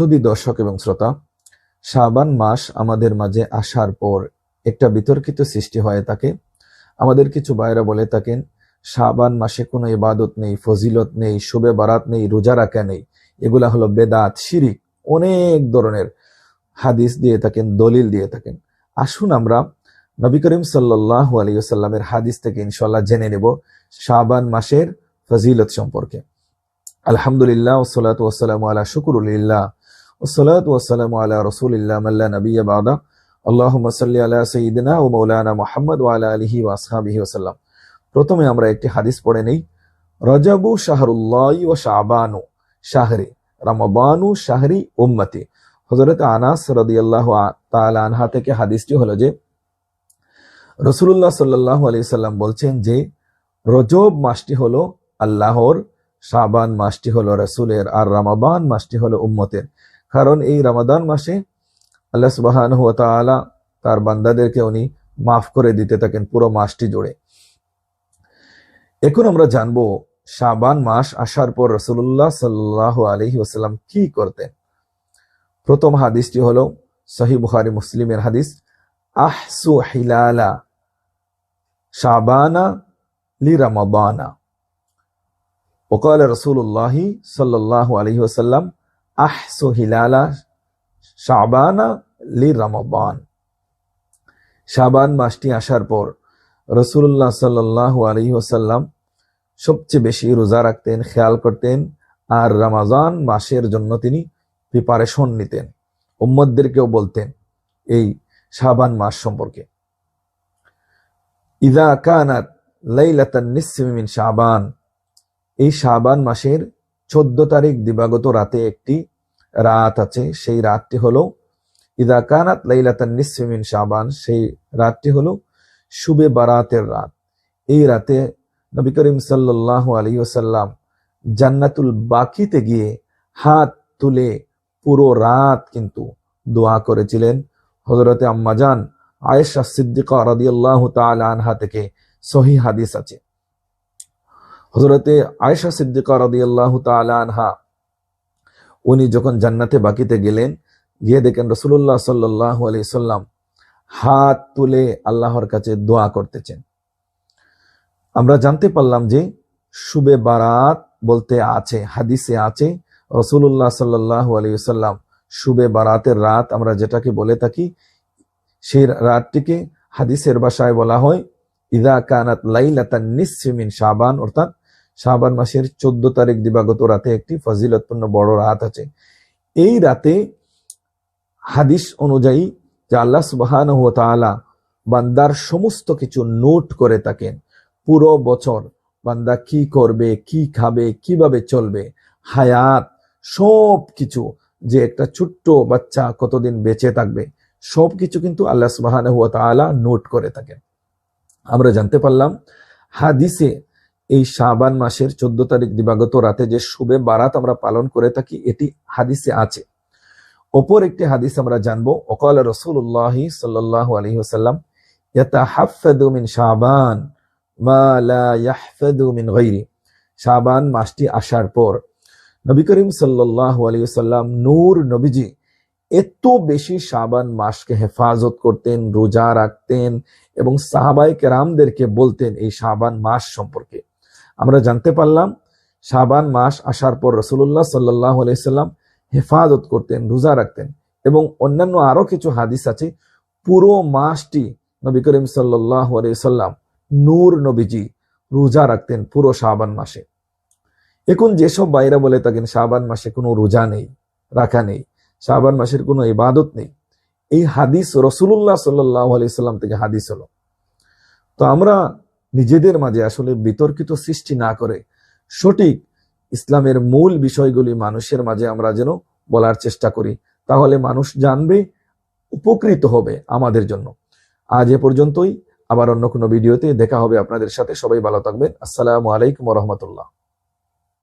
সুদী দর্শক এবং শ্রোতা, শাবান মাস আমাদের মাঝে আসার পর একটা বিতর্কিত সৃষ্টি হয়ে থাকে আমাদের কিছু বাইরা বলে থাকেন, শাবান মাসে কোনো ইবাদত নেই, ফজিলত নেই, শুবে বারাত নেই, রোজা রাখা নেই। এগুলা হলো বেদাত, শিরিক, অনেক ধরনের হাদিস দিয়ে থাকেন, দলিল দিয়ে থাকেন। আসুন আমরা নবী করিম সাল্লাহ আলিয়াল্লামের হাদিস থেকে ইনশাল্লাহ জেনে নেব শাবান মাসের ফজিলত সম্পর্কে। আলহামদুলিল্লাহ, ওসলাত ওসালাম আলা শুকুরুলিল্লাহ। আলা আলা আলা প্রথমে আমরা একটি হাদিস পড়ে নেই। রজাবু শাহরুল্লাহ শাহরি রমাবানু শাহরি উম্মতি। হজরত আনাস আনহা থেকে হাদিসটি হলো যে রসুল্লাহ সাল্লাল্লাহু আলাইহি সাল্লাম বলছেন যে, রজব মাসটি হলো আল্লাহর, শাবান মাসটি হলো রসুলের আর রামাবান মাসটি হলো উম্মতের। কারণ এই রামাদান মাসে আল্লাহ সুবাহান তাআলা তার বান্দাদেরকে উনি মাফ করে দিতে থাকেন পুরো মাসটি জুড়ে এখন আমরা জানবো শাবান মাস আসার পর রসুল্লাহ সাল্লাহ আলহি ওসাল্লাম কি করতেন প্রথম হাদিসটি হলো সহি বুখারি মুসলিমের হাদিস আহসু হিলালা শাবানা লি রামাবানা وقال رسول الله صلى الله عليه وسلم আহসু হিলালা শাবানা লি রমবান শাবান মাসটি আসার পর রসুল্লাহ সাল্লাহ আলী ওসাল্লাম সবচেয়ে বেশি রোজা রাখতেন, খেয়াল করতেন আর রামাজান মাসের জন্য তিনি প্রিপারেশন নিতেন। উম্মদদেরকেও বলতেন এই শাবান মাস সম্পর্কে। ইদা কানাত লাইলাতান শাবান। এই শাবান মাসের চোদ্দ তারিখ দিবাগত রাতে একটি রাত আছে, সেই রাতটি হলো ইদা কানাত লাইলাতান নিসমিন শাবান, সেই রাতটি হলো শুবে বারাতের রাত। এই রাতে নবী করিম সাল্লাহ আলী ওসাল্লাম জান্নাতুল বাকিতে গিয়ে হাত তুলে পুরো রাত কিন্তু দোয়া করেছিলেন। হজরতে আম্মাজান আয়েশা সিদ্দিকা রাদিয়াল্লাহু তাআলা আনহা থেকে সহি হাদিস আছে। হজরতে আয়েশা সিদ্দিকা রাদিয়াল্লাহু তাআলা আনহা উনি যখন জান্নাতে বাকিতে গেলেন, গিয়ে দেখেন রসুল্লাহ সাল্লাহ আলি সাল্লাম হাত তুলে আল্লাহর কাছে দোয়া করতেছেন। আমরা জানতে পারলাম যে শুবে বারাত বলতে আছে, হাদিসে আছে রসুল্লাহ সাল্লাহ আলী সাল্লাম শুবে বারাতের রাত আমরা যেটাকে বলে থাকি, সেই রাতটিকে হাদিসের বাসায় বলা হয়, ইদা কানাত লাইলাতান নিসমিন শাবান অর্থাৎ শাবান মাসের চোদ্দ তারিখ দিবাগত রাতে একটি ফজিলতপূর্ণ বড় রাত আছে। এই রাতে হাদিস অনুযায়ী যে আল্লাহ সুবাহান তাআলা বান্দার সমস্ত কিছু নোট করে থাকেন। পুরো বছর বান্দা কি করবে, কি খাবে, কীভাবে চলবে, হায়াত সব কিছু যে একটা ছোট্ট বাচ্চা কতদিন বেঁচে থাকবে সব কিছু কিন্তু আল্লাহ সুবাহান নোট করে থাকেন। আমরা জানতে পারলাম, হাদিসে এই শাবান মাসের চোদ্দ তারিখ দিবাগত রাতে যে শুভে বারাত আমরা পালন করে থাকি, এটি হাদিসে আছে। অপর একটি হাদিস আমরা জানব ওকাল রসুল্লাহ সাল্লাহ আলহি ওসাল্লাম ইয়াতাহাফাদু শাবান মা লা ইয়াহফাদু গায়রি। শাবান মাসটি আসার পর নবী করিম আলী সাল্লাম নূর নবীজি এত বেশি শাবান মাসকে হেফাজত করতেন, রোজা রাখতেন এবং সাহাবাই কেরামদেরকে বলতেন এই শাবান মাস সম্পর্কে। আমরা জানতে পারলাম, শাবান মাস আসার পর রসুল্লাহ সাল্লাহ আলাইসাল্লাম হেফাজত করতেন, রোজা রাখতেন এবং অন্যান্য আরও কিছু হাদিস আছে। পুরো মাসটি নবী করিম সাল্লাহ সাল্লাম নূর নবীজি রোজা রাখতেন পুরো শাবান মাসে। এখন যেসব বাইরা বলে থাকেন, শাবান মাসে কোনো রোজা নেই, রাখা নেই, শাবান মাসের কোনো ইবাদত নেই, এই হাদিস রসুল্লাহ সাল্লাহ আলাইসাল্লাম থেকে হাদিস হলো। তো আমরা নিজেদের মাঝে আসলে বিতর্কিত সৃষ্টি না করে সঠিক ইসলামের মূল বিষয়গুলি মানুষের মাঝে আমরা যেন বলার চেষ্টা করি, তাহলে মানুষ জানবে, উপকৃত হবে আমাদের জন্য। আজ এ পর্যন্তই। আবার অন্য কোনো ভিডিওতে দেখা হবে আপনাদের সাথে। সবাই ভালো থাকবেন। আসসালামু আলাইকুম রহমতুল্লাহ।